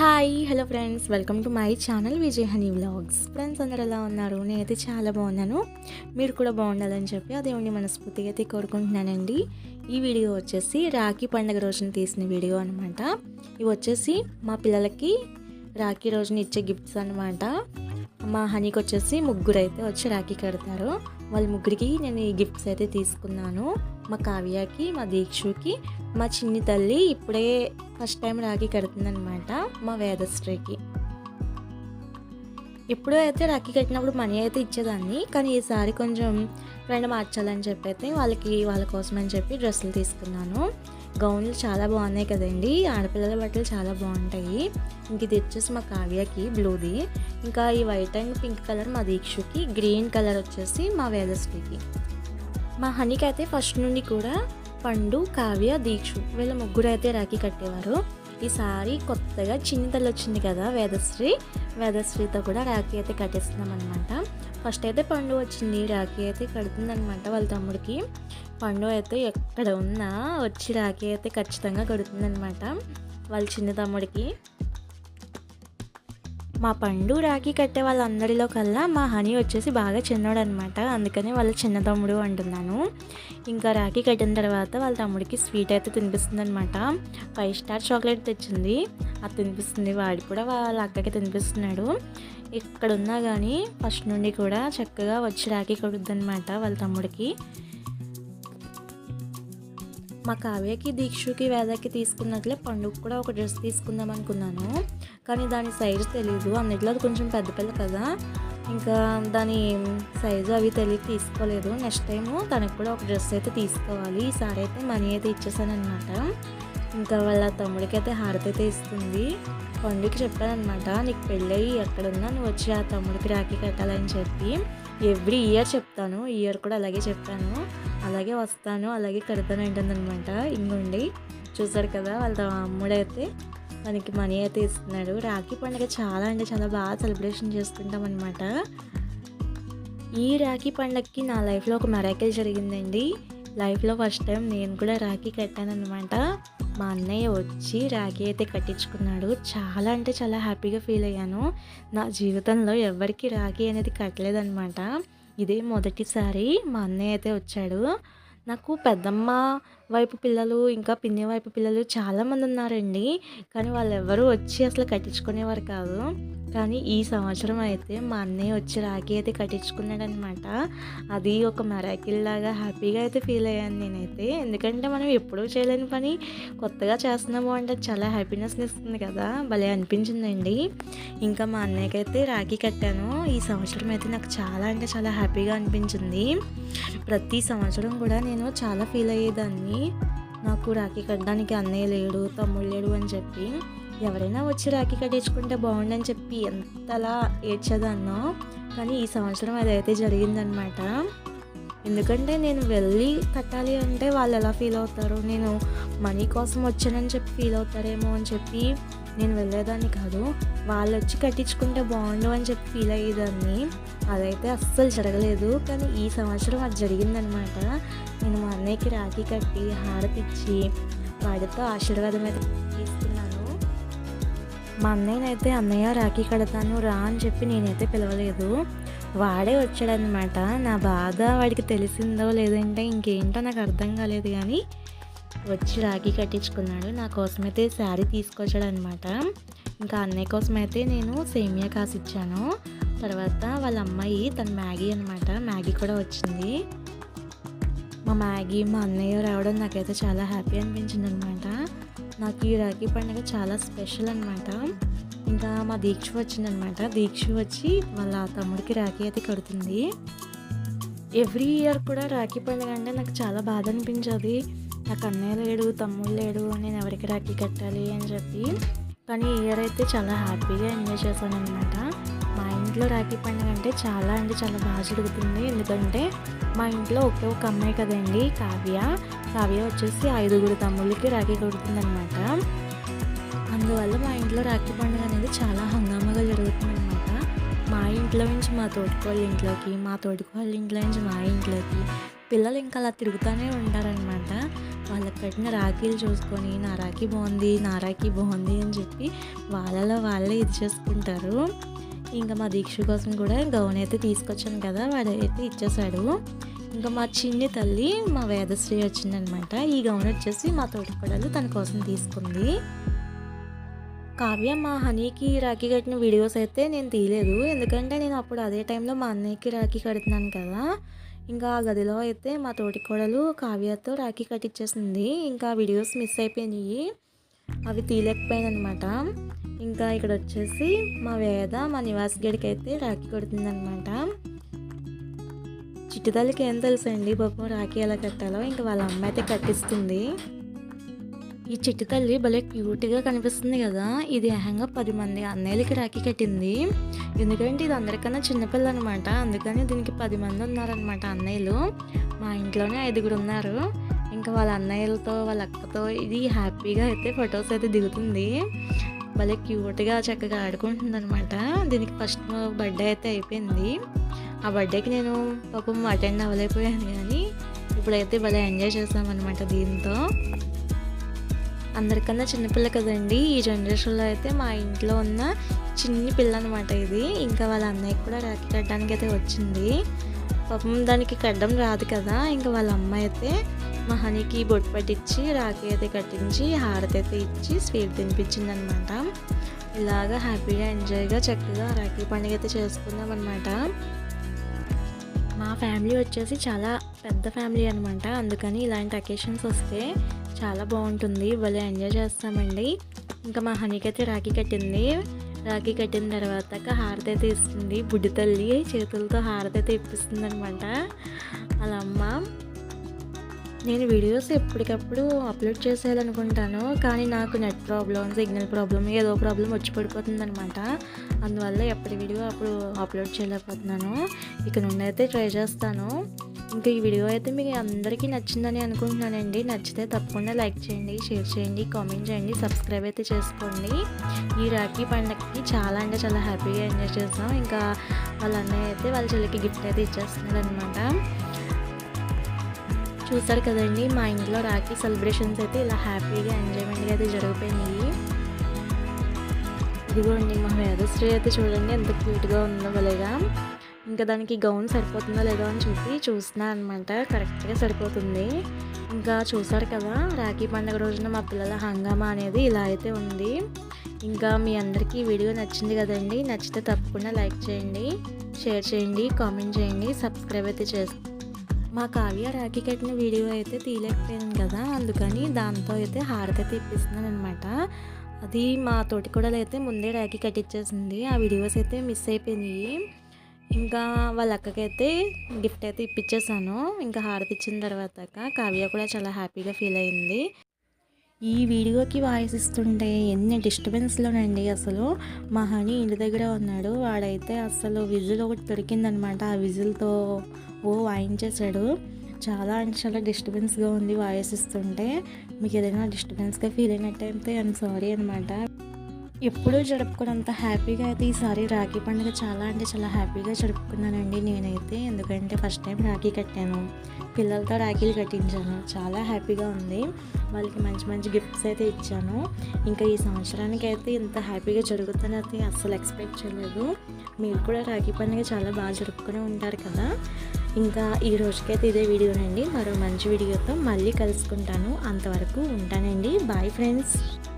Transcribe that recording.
Hi hello friends welcome to my channel Vijay honey vlogs friends అందరు ఎలా ఉన్నారు? నేనైతే చాలా బాగున్నాను. మీరు కూడా బాగుండాలని చెప్పి అదేమిటి మనస్ఫూర్తిగా అయితే కోరుకుంటున్నానండి. ఈ వీడియో వచ్చేసి రాఖీ పండుగ రోజున తీసిన వీడియో అనమాట ఇవి వచ్చేసి మా పిల్లలకి రాఖీ రోజున ఇచ్చే గిఫ్ట్స్ అనమాట మా హనీకి వచ్చేసి ముగ్గురు అయితే వచ్చి రాఖీ కడతారు. వాళ్ళ ముగ్గురికి నేను ఈ గిఫ్ట్స్ అయితే తీసుకున్నాను. మా కావ్యకి మా దీక్షుకి మా చిన్ని తల్లి ఇప్పుడే ఫస్ట్ టైం రాఖీ కడుతుందనమాట మా వేదశ్రీకి. ఎప్పుడో అయితే రాఖీ కట్టినప్పుడు మనీ అయితే ఇచ్చేదాన్ని కానీ ఈసారి కొంచెం ఫ్రెండ్ మార్చాలని చెప్పి అయితే వాళ్ళకి వాళ్ళ కోసం అని చెప్పి డ్రెస్సులు తీసుకున్నాను. గౌన్లు చాలా బాగున్నాయి కదండి ఆడపిల్లల బట్టలు చాలా బాగుంటాయి. ఇంక ఇది వచ్చేసి మా కావ్యకి బ్లూది. ఇంకా ఈ వైట్ అండ్ పింక్ కలర్ మా దీక్షుకి గ్రీన్ కలర్ వచ్చేసి మా వేదశ్రీకి. మా హనీకి అయితే ఫస్ట్ నుండి కూడా పండు కావ్య దీక్షు వీళ్ళ ముగ్గురు అయితే రాఖీ కట్టేవారు. ఈసారి కొత్తగా చిన్న తల్లి వచ్చింది కదా వేదశ్రీ. వేదశ్రీతో కూడా రాఖీ అయితే కట్టేస్తున్నాం అనమాట ఫస్ట్ అయితే పండు వచ్చింది రాఖీ అయితే కడుతుందనమాట వాళ్ళ తమ్ముడికి. పండు అయితే ఎక్కడ ఉన్నా వచ్చి రాఖీ అయితే ఖచ్చితంగా కడుతుందనమాట వాళ్ళ చిన్న తమ్ముడికి. మా పండు రాఖీ కట్టే వాళ్ళందరిలో కల్లా మా హనీ వచ్చేసి బాగా చిన్నోడు అనమాట అందుకని వాళ్ళ చిన్న తమ్ముడు అంటున్నాను. ఇంకా రాఖీ కట్టిన తర్వాత వాళ్ళ తమ్ముడికి స్వీట్ అయితే తినిపిస్తుంది అనమాట ఫైవ్ స్టార్ చాక్లెట్ తెచ్చింది. అది తినిపిస్తుంది. వాడు కూడా వాళ్ళ అక్కకి తినిపిస్తున్నాడు. ఇక్కడ ఉన్నా కానీ ఫస్ట్ నుండి కూడా చక్కగా వచ్చి రాఖీ కడుద్ది అనమాట వాళ్ళ తమ్ముడికి. మా కావ్యకి దీక్షుకి వేదకి తీసుకున్నట్లే పండుగ కూడా ఒక డ్రెస్ తీసుకుందాం అనుకున్నాను. కానీ దాని సైజు తెలియదు అన్నిట్లో అది కొంచెం పెద్ద పిల్ల కదా. ఇంకా దాని సైజు అవి తెలియక తీసుకోలేదు. నెక్స్ట్ టైము తనకు కూడా ఒక డ్రెస్ అయితే తీసుకోవాలి. ఈసారి అయితే మనీ అయితే ఇచ్చేసాను అనమాట ఇంకా వాళ్ళ తమ్ముడికి అయితే హారతి అయితే ఇస్తుంది. పండుగకి చెప్పానమాట నీకు పెళ్ళయి ఎక్కడున్నా నువ్వు వచ్చి ఆ తమ్ముడికి రాఖీ కట్టాలని చెప్పి ఎవ్రీ ఇయర్ చెప్తాను. ఈ ఇయర్ కూడా అలాగే చెప్పాను. అలాగే వస్తాను అలాగే కడతాను అంటుందన్నమాట. ఇంగుండి చూసారు కదా వాళ్ళ తమ్ముడైతే మనకి మనీ అయితే ఇస్తున్నాడు. రాఖీ పండుగ చాలా అంటే చాలా బాగా సెలబ్రేషన్ చేసుకుంటాం అనమాట ఈ రాఖీ పండగకి నా లైఫ్లో ఒక మెరాకిల్ జరిగిందండి. లైఫ్లో ఫస్ట్ టైం నేను కూడా రాఖీ కట్టాను అనమాట మా అన్నయ్య వచ్చి రాఖీ అయితే కట్టించుకున్నాడు. చాలా అంటే చాలా హ్యాపీగా ఫీల్ అయ్యాను. నా జీవితంలో ఎవరికి రాఖీ అనేది కట్టలేదనమాట ఇదే మొదటిసారి మా అన్నయ్య అయితే వచ్చాడు. నాకు పెద్దమ్మ వైపు పిల్లలు ఇంకా పిన్ని వైపు పిల్లలు చాలామంది ఉన్నారండి. కానీ వాళ్ళు ఎవరు వచ్చి అసలు కట్టించుకునేవారు కాదు. కానీ ఈ సంవత్సరం అయితే మా అన్నయ్య వచ్చి రాఖీ అయితే కట్టించుకున్నాడనమాట అది ఒక మెరాకిల్ లాగా హ్యాపీగా అయితే ఫీల్ అయ్యాను నేనైతే. ఎందుకంటే మనం ఎప్పుడూ చేయలేని పని కొత్తగా చేస్తున్నాము అంటే చాలా హ్యాపీనెస్ని ఇస్తుంది కదా. భలే అనిపించిందండి. ఇంకా మా అన్నయ్యకి అయితే రాఖీ కట్టాను. ఈ సంవత్సరం అయితే నాకు చాలా అంటే చాలా హ్యాపీగా అనిపించింది. ప్రతి సంవత్సరం కూడా నేను చాలా ఫీల్ అయ్యేదాన్ని. నాకు రాఖీ కట్టడానికి అన్నయ్య లేడు తమ్ముడు లేడు అని చెప్పి. ఎవరైనా వచ్చి రాఖీ కట్టించుకుంటే బాగుండని చెప్పి ఎంతలా ఏడ్చేదాన్నో. కానీ ఈ సంవత్సరం అదైతే జరిగిందనమాట ఎందుకంటే నేను వెళ్ళి కట్టాలి అంటే వాళ్ళు ఎలా ఫీల్ అవుతారు? నేను మనీ కోసం వచ్చానని చెప్పి ఫీల్ అవుతారేమో అని చెప్పి నేను వెళ్ళేదాన్ని కాదు. వాళ్ళు వచ్చి కట్టించుకుంటే బాగుండు అని చెప్పి ఫీల్ అయ్యేదాన్ని. అదైతే అస్సలు జరగలేదు. కానీ ఈ సంవత్సరం అది జరిగిందనమాట నేను మా అన్నయ్యకి రాఖీ కట్టి హారతిచ్చి వాడితో ఆశీర్వాదం అయితే తీసుకున్నాను. మా అన్నయ్యనైతే అన్నయ్య రాఖీ కడతాను రా అని చెప్పి నేనైతే పిలవలేదు. వాడే వచ్చాడనమాట నా బాధ వాడికి తెలిసిందో లేదంటే ఇంకేంటో నాకు అర్థం కాలేదు కానీ వచ్చి రాఖీ కట్టించుకున్నాడు. నా కోసమైతే శారీ తీసుకొచ్చాడనమాట ఇంకా అన్నయ్య కోసం అయితే నేను సేమియా కాసి ఇచ్చాను తర్వాత వాళ్ళ అమ్మాయి తన మ్యాగీ అనమాట మ్యాగీ కూడా వచ్చింది. మా మ్యాగీ మా అన్నయ్య రావడం నాకైతే చాలా హ్యాపీ అనిపించింది అనమాట నాకు ఈ రాఖీ పండుగ చాలా స్పెషల్ అనమాట ఇంకా మా దీక్ష వచ్చిందనమాట దీక్ష వచ్చి వాళ్ళ తమ్ముడికి రాఖీ అయితే కడుతుంది. ఎవ్రీ ఇయర్ కూడా రాఖీ పండుగ అంటే నాకు చాలా బాధ అనిపించదు. నాకు అన్నయ్య లేడు తమ్ముడు లేడు నేను ఎవరికి రాఖీ కట్టాలి అని చెప్పి. కానీ ఇయర్ అయితే చాలా హ్యాపీగా ఎంజాయ్ చేశాను అనమాట మా ఇంట్లో రాఖీ పండుగ అంటే చాలా అంటే చాలా బాగా జరుగుతుంది. ఎందుకంటే మా ఇంట్లో ఒకే ఒక అమ్మాయి కదండి కావ్య. కావ్య వచ్చేసి ఐదుగురు తమ్ముళ్ళకి రాఖీ కొడుతుందనమాట అందువల్ల మా ఇంట్లో రాఖీ పండుగ అనేది చాలా హంగామాగా జరుగుతుంది అనమాట మా ఇంట్లో నుంచి మా తోటికోళ్ళ ఇంట్లోకి మా తోటికోళ్ళ ఇంట్లో నుంచి మా ఇంట్లోకి పిల్లలు ఇంకా అలా తిరుగుతూనే ఉంటారనమాట వాళ్ళకి కట్టిన రాఖీలు చూసుకొని నా రాఖీ బాగుంది నా రాఖీ బాగుంది అని చెప్పి వాళ్ళలో వాళ్ళే ఇది చేసుకుంటారు. ఇంకా మా దీక్ష కోసం కూడా గౌన్ అయితే తీసుకొచ్చాను కదా వాడైతే ఇచ్చేసాడు. ఇంకా మా చిన్ని తల్లి మా వేదశ్రీ వచ్చిందనమాట. ఈ గౌన్ వచ్చేసి మా తోటికోడలు తన కోసం తీసుకుంది. కావ్య మా హనీకి రాఖీ కట్టిన వీడియోస్ అయితే నేను తీయలేదు. ఎందుకంటే నేను అప్పుడు అదే టైంలో మా అన్నయ్యకి రాఖీ కడుతున్నాను కదా. ఇంకా ఆ గదిలో అయితే మా తోటి కోడలు కావ్యతో రాఖీ కట్టించేసింది ఇంకా వీడియోస్ మిస్ అయిపోయినాయి. అవి తీయలేకపోయాను అనమాట ఇంకా ఇక్కడ వచ్చేసి మా వేద మా నివాస్ గడికి అయితే రాఖీ కొడుతుందనమాట చిట్టుదల్లికి ఏం తెలుసండి? పాపం రాఖీ ఎలా కట్టాలో? ఇంకా వాళ్ళ అమ్మ అయితే కట్టిస్తుంది. ఈ చిట్టు తల్లి భలే క్యూట్గా కనిపిస్తుంది కదా. ఇది ఏహంగా పది మంది అన్నయ్యలకి రాఖీ కట్టింది. ఎందుకంటే ఇది అందరికన్నా చిన్నపిల్ల అనమాట అందుకని దీనికి పది మంది ఉన్నారనమాట అన్నయ్యలు. మా ఇంట్లోనే ఐదుగురు ఉన్నారు. ఇంకా వాళ్ళ అన్నయ్యలతో వాళ్ళ అక్కతో ఇది హ్యాపీగా అయితే ఫొటోస్ అయితే దిగుతుంది. భలే క్యూట్గా చక్కగా ఆడుకుంటుంది అనమాట దీనికి ఫస్ట్ బర్త్డే అయితే అయిపోయింది. ఆ బర్త్డేకి నేను పాపం అటెండ్ అవ్వలేకపోయాను కానీ ఇప్పుడైతే భలే ఎంజాయ్ చేసామన్నమాట దీంతో. అందరికన్నా చిన్నపిల్ల కదండి. ఈ జనరేషన్లో అయితే మా ఇంట్లో ఉన్న చిన్ని పిల్ల అనమాట ఇది. ఇంకా వాళ్ళ అన్నయ్యకి కూడా రాఖీ కట్టడానికి అయితే వచ్చింది. పాపం దానికి కట్టడం రాదు కదా. ఇంకా వాళ్ళ అమ్మ అయితే మా హనీకి బొట్టు పట్టించి రాఖీ అయితే కట్టించి హారతి అయితే ఇచ్చి స్వీట్ తినిపించింది అనమాట ఇలాగా హ్యాపీగా ఎంజాయ్గా చక్కగా రాఖీ పండుగ అయితే చేసుకున్నాం అనమాట మా ఫ్యామిలీ వచ్చేసి చాలా పెద్ద ఫ్యామిలీ అనమాట అందుకని ఇలాంటి అకేషన్స్ వస్తే చాలా బాగుంటుంది. భలే ఎంజాయ్ చేస్తామండి. ఇంకా మా హనీకి అయితే రాఖీ కట్టింది. రాఖీ కట్టిన తర్వాత హారతి అయితే ఇస్తుంది. బుడ్డి తల్లి చేతులతో హారతి అయితే ఇప్పిస్తుంది అనమాట వాళ్ళ అమ్మ. నేను వీడియోస్ ఎప్పటికప్పుడు అప్లోడ్ చేసేయాలనుకుంటాను. కానీ నాకు నెట్ ప్రాబ్లం సిగ్నల్ ప్రాబ్లం ఏదో ప్రాబ్లం వచ్చి పడిపోతుంది అనమాట అందువల్ల ఎప్పటి వీడియో అప్పుడు అప్లోడ్ చేయలేకపోతున్నాను. ఇక నుండి అయితే ట్రై చేస్తాను. ఇంకా ఈ వీడియో అయితే మీకు అందరికీ నచ్చిందని అనుకుంటున్నానండి. నచ్చితే తప్పకుండా లైక్ చేయండి షేర్ చేయండి కామెంట్ చేయండి సబ్స్క్రైబ్ అయితే చేసుకోండి. ఈ రాఖీ పండగకి చాలా అంటే చాలా హ్యాపీగా ఎంజాయ్ చేస్తాం. ఇంకా వాళ్ళ అన్నయ్య అయితే వాళ్ళ చెల్లికి గిఫ్ట్ అయితే ఇచ్చేస్తున్నాడు అనమాట చూసారు కదండి మా ఇంట్లో రాఖీ సెలబ్రేషన్స్ అయితే ఇలా హ్యాపీగా ఎంజాయ్మెంట్గా అయితే జరిగిపోయినాయి. ఇదిగోండి మా వేదశ్రీ అయితే చూడండి ఎంత క్యూట్గా ఉందో భలేగా. ఇంకా దానికి గౌన్ సరిపోతుందో లేదో అని చూసి చూసినా అనమాట కరెక్ట్గా సరిపోతుంది. ఇంకా చూసారు కదా రాఖీ పండుగ రోజున మా పిల్లల హంగామా అనేది ఇలా అయితే ఉంది. ఇంకా మీ అందరికీ వీడియో నచ్చింది కదండి నచ్చితే తప్పకుండా లైక్ చేయండి షేర్ చేయండి కామెంట్ చేయండి సబ్స్క్రైబ్ అయితే చేసి మా కావ్య రాఖీ కట్టిన వీడియో అయితే తీయలేకపోయాను కదా అందుకని దాంతో అయితే హారతి అయితే ఇప్పిస్తున్నాను అనమాట అది మా తోటి కూడా అయితే ముందే రాఖీ కట్టించేసింది ఆ వీడియోస్ అయితే మిస్ అయిపోయినాయి. ఇంకా వాళ్ళ అక్కకైతే గిఫ్ట్ అయితే ఇప్పించేసాను ఇంకా హారతి ఇచ్చిన తర్వాత కావ్య కూడా చాలా హ్యాపీగా ఫీల్ అయింది. ఈ వీడియోకి వాయిస్ ఇస్తుంటే ఎన్ని డిస్టర్బెన్స్లోనండి అసలు. మా హనీ ఇంటి దగ్గర ఉన్నాడు. వాడైతే అసలు విజిల్ ఒకటి దొరికిందనమాట. ఆ విజిల్తో ఓ వాయించేశాడు. చాలా అంటే చాలా డిస్టర్బెన్స్గా ఉంది వాయిస్ ఇస్తుంటే. మీకు ఏదైనా డిస్టర్బెన్స్గా ఫీల్ అయినట్టయితే ఐఎమ్ సారీ అనమాట ఎప్పుడూ జరుపుకున్నంత హ్యాపీగా అయితే ఈసారి రాఖీ పండుగ చాలా అంటే చాలా హ్యాపీగా జరుపుకున్నానండి నేనైతే. ఎందుకంటే ఫస్ట్ టైం రాఖీ కట్టాను. పిల్లలతో రాఖీలు కట్టించాను. చాలా హ్యాపీగా ఉంది. వాళ్ళకి మంచి మంచి గిఫ్ట్స్ అయితే ఇచ్చాను. ఇంకా ఈ సంవత్సరానికి అయితే ఇంత హ్యాపీగా జరుగుతుందని అస్సలు ఎక్స్పెక్ట్ చేయలేదు. మీరు కూడా రాఖీ పండుగ చాలా బాగా జరుపుకుని ఉంటారు కదా. ఇంకా ఈ రోజుకైతే ఇదే వీడియోనండి. మరో మంచి వీడియోతో మళ్ళీ కలుసుకుంటాను. అంతవరకు ఉంటానండి. Bye friends.